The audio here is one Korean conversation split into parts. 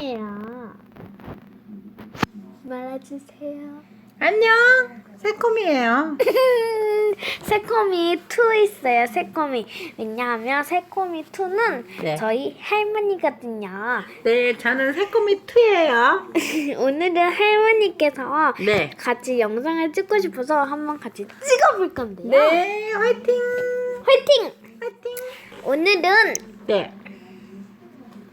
새콤이에요. 말해주세요. 안녕. 새콤이에요. 새콤이 2 있어요. 새콤이. 왜냐하면 새콤이 2는 네. 저희 할머니거든요. 네, 저는 새콤이 투예요. 오늘은 할머니께서 네. 같이 영상을 찍고 싶어서 한번 같이 찍어볼 건데요. 네, 화이팅. 화이팅! 화이팅. 오늘은 네.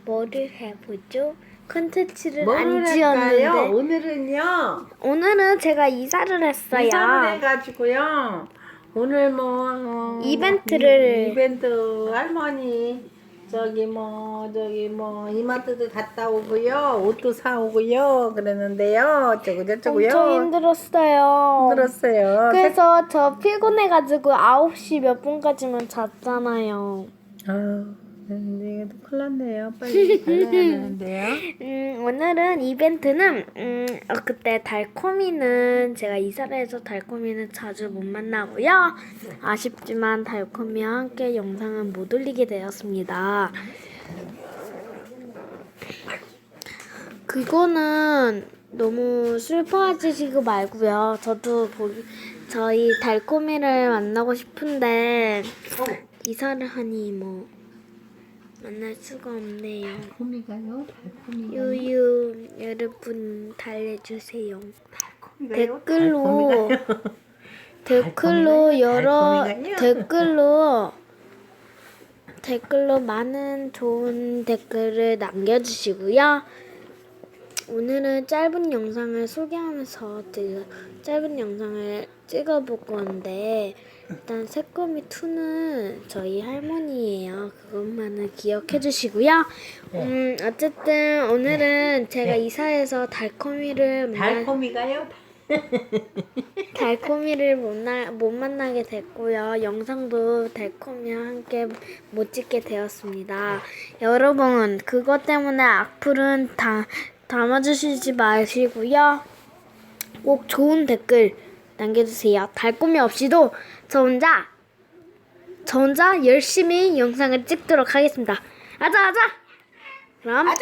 뭐를 해보죠? 컨텐츠를 안? 지었는데 오늘은요. 오늘은 제가 이사를 했어요. 이사를 해가지고요. 오늘 뭐 어, 이벤트를- 이벤트 할머니 저기 뭐 저기 뭐 이마트도 갔다 오고요. 옷도 사 오고요. 그랬는데요. 어쩌고 저쩌고요. 엄청 힘들었어요. 힘들었어요. 그래서 저 피곤해가지고 9시 몇 분까지만 잤잖아요. 아 유, 네, 이거 큰일 났네요. 빨리 가야 되는데요. 음, 오늘은 이벤트는 음, 어, 그때 달콤이는 제가 이사를 해서 달콤이는 자주 못 만나고요. 아쉽지만 달콤이와 함께 영상은 못 올리게 되었습니다. 그거는 너무 슬퍼하시고 말고요. 저도 보기, 저희 달콤이를 만나고 싶은데 이사를 하니 뭐 만날 수가 없네요. 달콤이가요? 달콤이. 유유 여러분 달래주세요. 달콤이가요? 댓글로 댓글로 달콤이가요? 여러 달콤이가요? 댓글로 댓글로 많은 좋은 댓글을 남겨주시고요. 오늘은 짧은 영상을 소개하면서 그 짧은 영상을 찍어볼 건데 일단 새꼬미 2는 저희 할머니예요. 그것만은 기억해 주시고요. 음 어쨌든 오늘은 제가 이사해서 달콤이를 만나 달콤이가요? 달콤이를 못, 나, 못 만나게 됐고요. 영상도 달콤이와 함께 못 찍게 되었습니다. 여러분, 그것 때문에 악플은 다, 담아주시지 마시고요. 꼭 좋은 댓글 남겨주세요. 달콤이 없이도 저 혼자, 저 혼자 열심히 영상을 찍도록 하겠습니다. 아자, 아자! 그럼, 안녕!